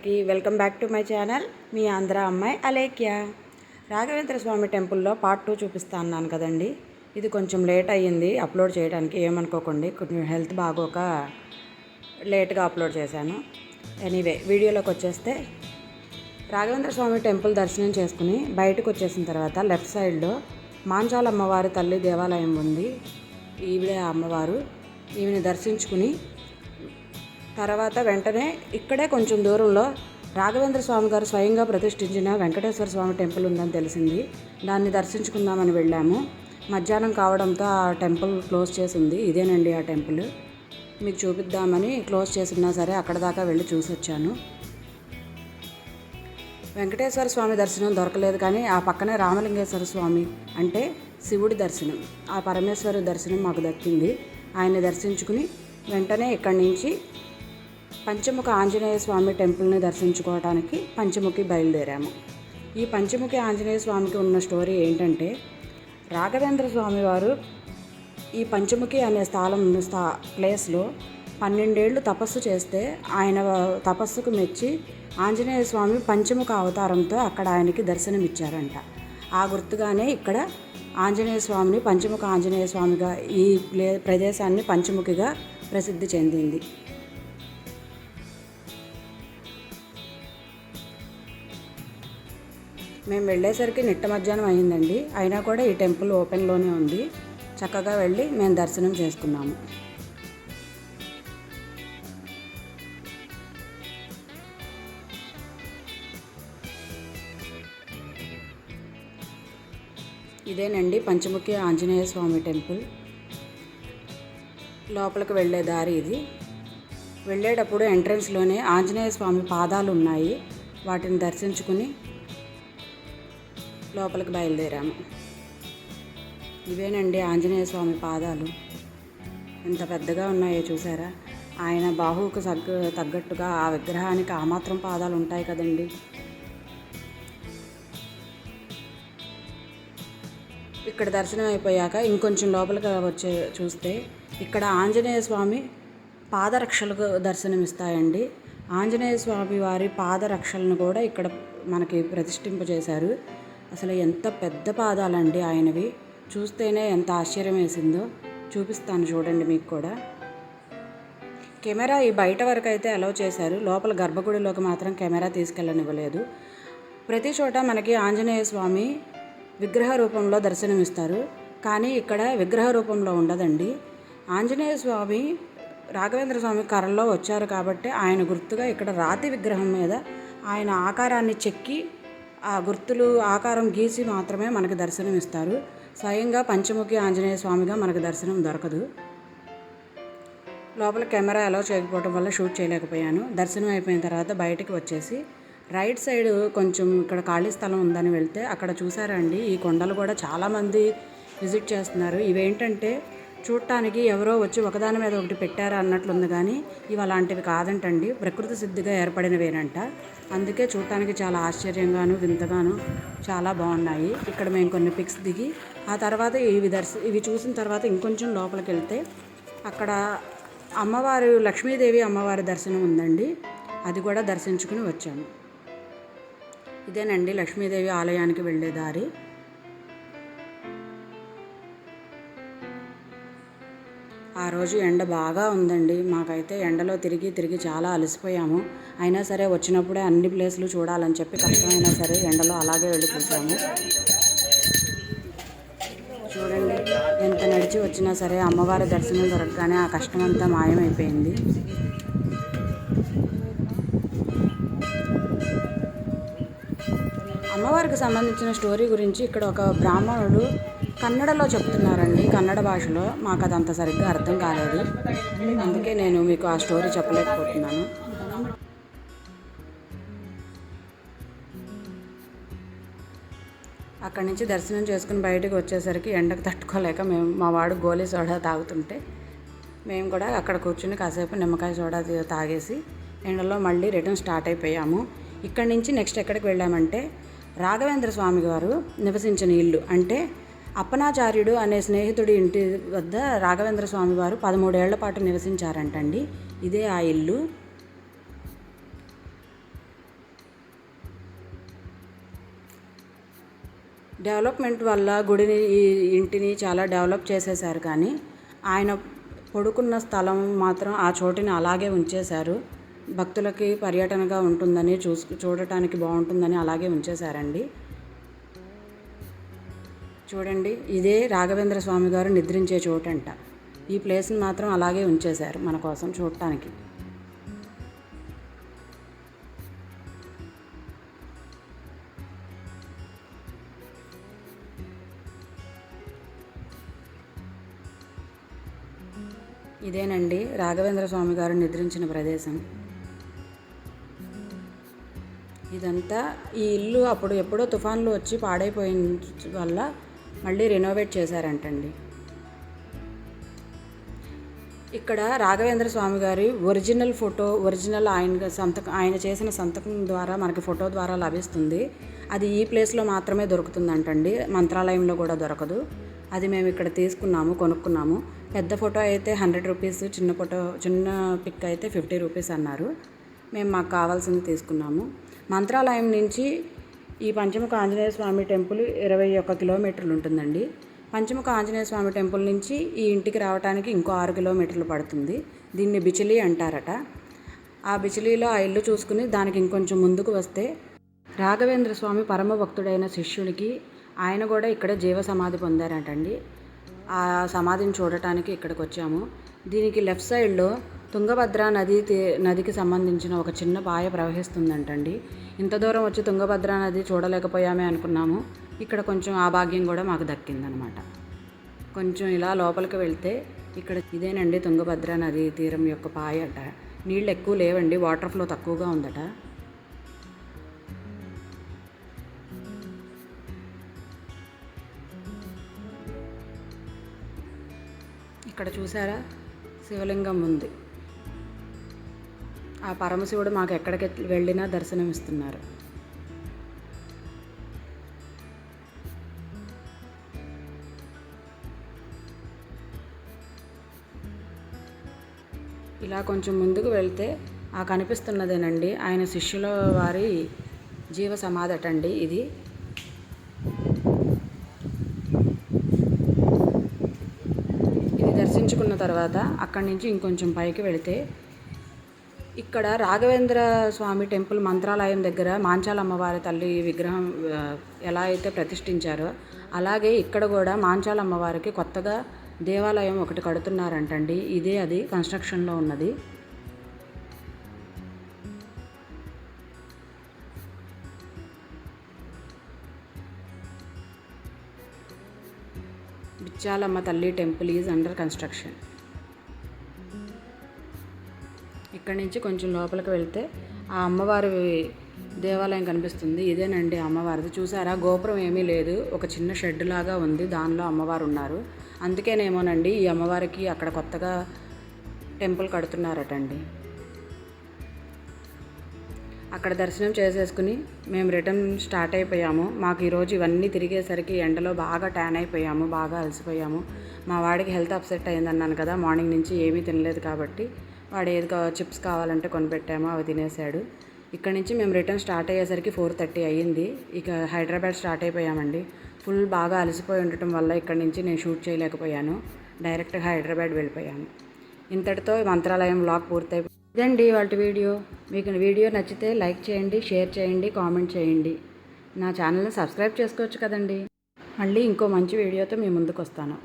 అందరికీ welcome back to my channel. మీ ఆంధ్ర అమ్మాయి అలేఖ్య. రాఘవేంద్ర స్వామి టెంపుల్లో పార్ట్ టూ చూపిస్తా అన్నాను కదండి. ఇది కొంచెం లేట్ అయ్యింది అప్లోడ్ చేయడానికి ఏమనుకోకండి. కొంచెం హెల్త్ బాగోక లేట్గా అప్లోడ్ చేశాను. ఎనీవే వీడియోలోకి వచ్చేస్తే రాఘవేంద్ర స్వామి టెంపుల్ దర్శనం చేసుకుని బయటకు వచ్చేసిన తర్వాత లెఫ్ట్ సైడ్లో మాంచాల అమ్మవారి తల్లి దేవాలయం ఉంది. ఈవిడే ఆ అమ్మవారు ఈమెను దర్శించుకుని తర్వాత వెంటనే ఇక్కడే కొంచెం దూరంలో రాఘవేంద్ర స్వామి గారు స్వయంగా ప్రతిష్ఠించిన వెంకటేశ్వర స్వామి టెంపుల్ ఉందని తెలిసింది. దాన్ని దర్శించుకుందామని వెళ్ళాము. మధ్యాహ్నం కావడంతో ఆ టెంపుల్ క్లోజ్ చేసి ఉంది ఇదేనండి ఆ టెంపుల్. మీకు చూపిద్దామని క్లోజ్ చేసినా సరే అక్కడ దాకా వెళ్ళి చూసి వచ్చాను వెంకటేశ్వర స్వామి దర్శనం దొరకలేదు కానీ ఆ పక్కనే రామలింగేశ్వర స్వామి అంటే శివుడి దర్శనం. ఆ పరమేశ్వరు దర్శనం మాకు దక్కింది. ఆయన్ని దర్శించుకుని వెంటనే ఇక్కడి నుంచి పంచముఖ ఆంజనేయ స్వామి టెంపుల్ని దర్శించుకోవడానికి పంచముఖి బయలుదేరాము. ఈ పంచముఖి ఆంజనేయ స్వామికి ఉన్న స్టోరీ ఏంటంటే రాఘవేంద్ర స్వామి వారు ఈ పంచముఖి అనే స్థలం స్థా ప్లేస్లో పన్నెండేళ్ళు తపస్సు చేస్తే ఆయన తపస్సుకు మెచ్చి ఆంజనేయ స్వామి పంచముఖ అవతారంతో అక్కడ ఆయనకి దర్శనమిచ్చారంట. ఆ గుర్తుగానే ఇక్కడ ఆంజనేయ స్వామిని పంచముఖ ఆంజనేయ స్వామిగా ఈ ప్లే ప్రదేశాన్ని పంచముఖిగా ప్రసిద్ధి చెందింది. మేము వెళ్ళేసరికి నిట్ట మధ్యాహ్నం అయిందండి అయినా కూడా ఈ టెంపుల్ ఓపెన్లోనే ఉంది. చక్కగా వెళ్ళి మేము దర్శనం చేసుకున్నాము. ఇదేనండి పంచముఖి ఆంజనేయ స్వామి టెంపుల్. లోపలికి వెళ్ళే దారి ఇది. వెళ్ళేటప్పుడు ఎంట్రన్స్లోనే ఆంజనేయ స్వామి పాదాలు ఉన్నాయి. వాటిని దర్శించుకుని లోపలికి బయలుదేరాము. ఇవేనండి ఆంజనేయ స్వామి పాదాలు. ఎంత పెద్దగా ఉన్నాయో చూసారా? ఆయన బాహువుకు తగ్గ తగ్గట్టుగా ఆ విగ్రహానికి ఆ మాత్రం పాదాలు ఉంటాయి కదండి. ఇక్కడ దర్శనం అయిపోయాక ఇంకొంచెం లోపలికి వచ్చే చూస్తే ఇక్కడ ఆంజనేయ స్వామి పాదరక్షలకు దర్శనమిస్తాయండి. ఆంజనేయ స్వామి వారి పాదరక్షలను కూడా ఇక్కడ మనకి ప్రతిష్ఠింపజేశారు. అసలు ఎంత పెద్ద పాదాలండి ఆయనవి. చూస్తేనే ఎంత ఆశ్చర్యం వేసిందో. చూపిస్తాను చూడండి మీకు కూడా. కెమెరా ఈ బయట వరకు అయితే అలౌ చేశారు. లోపల గర్భగుడిలోకి మాత్రం కెమెరా తీసుకెళ్ళనివ్వలేదు. ప్రతి చోట మనకి ఆంజనేయ స్వామి విగ్రహ రూపంలో దర్శనమిస్తారు. కానీ ఇక్కడ విగ్రహ రూపంలో ఉండదండి. ఆంజనేయ స్వామి రాఘవేంద్ర స్వామి కర్రలో వచ్చారు కాబట్టి ఆయన గుర్తుగా ఇక్కడ రాతి విగ్రహం మీద ఆయన ఆకారాన్ని చెక్కి ఆ గుర్తులు ఆకారం గీసి మాత్రమే మనకు దర్శనం ఇస్తారు. స్వయంగా పంచముఖి ఆంజనేయ స్వామిగా మనకు దర్శనం దొరకదు. లోపల కెమెరా అలో చేయకపోవడం వల్ల షూట్ చేయలేకపోయాను. దర్శనం అయిపోయిన తర్వాత బయటికి వచ్చేసి రైట్ సైడ్ కొంచెం ఇక్కడ ఖాళీ స్థలం ఉందని వెళ్తే అక్కడ చూసారండి ఈ కొండలు కూడా చాలామంది విజిట్ చేస్తున్నారు. ఇవేంటంటే చూడటానికి ఎవరో వచ్చి ఒకదాని మీద ఒకటి పెట్టారా అన్నట్లుంది కానీ ఇవి అలాంటివి కాదంటండి. ప్రకృతి సిద్ధిగా ఏర్పడినవేనంట. అందుకే చూడటానికి చాలా ఆశ్చర్యంగాను వింతగాను చాలా బాగున్నాయి. ఇక్కడ మేము కొన్ని పిక్స్ దిగి ఆ తర్వాత ఇవి దర్శ ఇవి చూసిన తర్వాత ఇంకొంచెం లోపలికి వెళ్తే అక్కడ అమ్మవారు లక్ష్మీదేవి అమ్మవారి దర్శనం ఉందండి. అది కూడా దర్శించుకుని వచ్చాము. ఇదేనండి లక్ష్మీదేవి ఆలయానికి వెళ్ళే దారి. రోజు ఎండ బాగా ఉందండి. మాకైతే ఎండలో తిరిగి తిరిగి చాలా అలసిపోయాము. అయినా సరే వచ్చినప్పుడే అన్ని ప్లేసులు చూడాలని చెప్పి కష్టమైనా సరే ఎండలో అలాగే వెళ్ళి చూసాము చూడండి ఎంత నడిచి వచ్చినా సరే అమ్మవారి దర్శనం దొరకగానే ఆ కష్టం అంతా మాయమైపోయింది. అమ్మవారికి సంబంధించిన స్టోరీ గురించి ఇక్కడ ఒక బ్రాహ్మణుడు కన్నడలో చెప్తున్నారండి కన్నడ భాషలో. మాకు అదంత సరిగ్గా అర్థం కాలేదు. అందుకే నేను మీకు ఆ స్టోరీ చెప్పలేకపోతున్నాను. అక్కడి నుంచి దర్శనం చేసుకుని బయటకు వచ్చేసరికి ఎండకు తట్టుకోలేక మేము మా వాడు గోలీ సోడా తాగుతుంటే మేము కూడా అక్కడ కూర్చుని కాసేపు నిమ్మకాయ సోడా తాగేసి ఎండలో మళ్ళీ రిటర్న్ స్టార్ట్ అయిపోయాము. ఇక్కడి నుంచి నెక్స్ట్ ఎక్కడికి వెళ్ళామంటే రాఘవేంద్ర స్వామి గారు నివసించిన ఇల్లు. అంటే అప్పనాచార్యుడు అనే స్నేహితుడి ఇంటి వద్ద రాఘవేంద్ర స్వామి వారు పదమూడేళ్ళ పాటు నివసించారంటండి. ఇదే ఆ ఇల్లు. డెవలప్మెంట్ వల్ల గుడిని ఇంటిని చాలా డెవలప్ చేసేశారు కానీ ఆయన పడుకున్న స్థలం మాత్రం ఆ చోటిని అలాగే ఉంచేశారు. భక్తులకి పర్యటనగా ఉంటుందని చూసు చూడటానికి బాగుంటుందని అలాగే ఉంచేశారండి. చూడండి ఇదే రాఘవేంద్ర స్వామి గారు నిద్రించే చోటంట. ఈ ప్లేస్ని మాత్రం అలాగే ఉంచేశారు మన కోసం చూడటానికి. ఇదేనండి రాఘవేంద్ర స్వామి గారు నిద్రించిన ప్రదేశం. ఇదంతా ఈ ఇల్లు అప్పుడు ఎప్పుడో తుఫాన్లు వచ్చి పాడైపోయిన వల్ల మళ్ళీ రెనోవేట్ చేశారంటండి. ఇక్కడ రాఘవేంద్ర స్వామి గారి ఒరిజినల్ ఫోటో ఒరిజినల్ ఆయన సంతకం ఆయన చేసిన సంతకం ద్వారా మనకి ఫోటో ద్వారా లభిస్తుంది. అది ఈ ప్లేస్లో మాత్రమే దొరుకుతుందంటండి. మంత్రాలయంలో కూడా దొరకదు. అది మేము ఇక్కడ తీసుకున్నాము కొనుక్కున్నాము. పెద్ద ఫోటో అయితే హండ్రెడ్ రూపీస్ చిన్న ఫోటో చిన్న పిక్ అయితే ఫిఫ్టీ రూపీస్ అన్నారు. మేము మాకు కావాల్సింది తీసుకున్నాము. మంత్రాలయం నుంచి ఈ పంచముఖ ఆంజనేయ స్వామి టెంపుల్ ఇరవై ఒక్క కిలోమీటర్లు ఉంటుందండి. పంచముఖ ఆంజనేయ స్వామి టెంపుల్ నుంచి ఈ ఇంటికి రావడానికి ఇంకో ఆరు కిలోమీటర్లు పడుతుంది. దీన్ని బిచిలి అంటారట. ఆ బిచిలీలో ఆ ఇల్లు చూసుకుని దానికి ఇంకొంచెం ముందుకు వస్తే రాఘవేంద్ర స్వామి పరమ భక్తుడైన శిష్యునికి ఆయన కూడా ఇక్కడ జీవ సమాధి పొందారటండి. ఆ సమాధిని చూడటానికి ఇక్కడికి వచ్చాము. దీనికి లెఫ్ట్ సైడ్లో తుంగభద్ర నది నదికి సంబంధించిన ఒక చిన్న పాయ ప్రవహిస్తుందంటండి. ఇంత దూరం వచ్చి తుంగభద్ర నది చూడలేకపోయామే అనుకున్నాము. ఇక్కడ కొంచెం ఆ భాగ్యం కూడా మాకు దక్కిందనమాట. కొంచెం ఇలా లోపలికి వెళ్తే ఇక్కడ ఇదేనండి తుంగభద్ర నది తీరం యొక్క పాయ అట నీళ్ళు ఎక్కువ లేవండి వాటర్ ఫ్లో తక్కువగా ఉందట. ఇక్కడ చూసారా? శివలింగం ఉంది. ఆ పరమశివుడు మాకు ఎక్కడికి వెళ్ళినా దర్శనం ఇస్తున్నారు ఇలా కొంచెం ముందుకు వెళ్తే ఆ కనిపిస్తున్నదేనండి. ఆయన శిష్యుల వారి జీవ సమాధటండి ఇది. ఇది దర్శించుకున్న తర్వాత అక్కడి నుంచి ఇంకొంచెం పైకి వెళితే ఇక్కడ రాఘవేంద్ర స్వామి టెంపుల్ మంత్రాలయం దగ్గర మాంచాల అమ్మవారి తల్లి విగ్రహం ఎలా అయితే ప్రతిష్ఠించారో అలాగే ఇక్కడ కూడా మాంచాల అమ్మవారికి కొత్తగా దేవాలయం ఒకటి కడుతున్నారంటండి. ఇదే అది కన్స్ట్రక్షన్లో ఉన్నది. బిచ్చాలమ్మ తల్లి టెంపుల్ ఈజ్ అండర్ కన్స్ట్రక్షన్. అక్కడి నుంచి కొంచెం లోపలికి వెళ్తే ఆ అమ్మవారి దేవాలయం కనిపిస్తుంది. ఇదేనండి అమ్మవారిది. చూసారా? గోపురం ఏమీ లేదు. ఒక చిన్న షెడ్ లాగా ఉంది. దానిలో అమ్మవారు ఉన్నారు. అందుకేనేమోనండి ఈ అమ్మవారికి అక్కడ కొత్తగా టెంపుల్ కడుతున్నారటండి. అక్కడ దర్శనం చేసేసుకుని మేము రిటర్న్ స్టార్ట్ అయిపోయాము. మాకు ఈరోజు ఇవన్నీ తిరిగేసరికి ఎండలో బాగా ట్యాన్ అయిపోయాము. బాగా అలసిపోయాము. మా వాడికి హెల్త్ అప్సెట్ అయిందన్నాను కదా. మార్నింగ్ నుంచి ఏమీ తినలేదు కాబట్టి వాడు ఏది చిప్స్ కావాలంటే కొనిపెట్టామో అవి తినేశాడు ఇక్కడ నుంచి మేము రిటర్న్ స్టార్ట్ అయ్యేసరికి ఫోర్ థర్టీ అయ్యింది. ఇక హైదరాబాద్ స్టార్ట్ అయిపోయామండి. ఫుల్ బాగా అలసిపోయి ఉండటం వల్ల ఇక్కడ నుంచి నేను షూట్ చేయలేకపోయాను. డైరెక్ట్గా హైదరాబాద్ వెళ్ళిపోయాను. ఇంతటితో మంత్రాలయం బ్లాగ్ పూర్తయి ఇదండి వాటి వీడియో. మీకు వీడియో నచ్చితే లైక్ చేయండి షేర్ చేయండి కామెంట్ చేయండి. నా ఛానల్ని సబ్స్క్రైబ్ చేసుకోవచ్చు కదండి. మళ్ళీ ఇంకో మంచి వీడియోతో మీ ముందుకు వస్తాను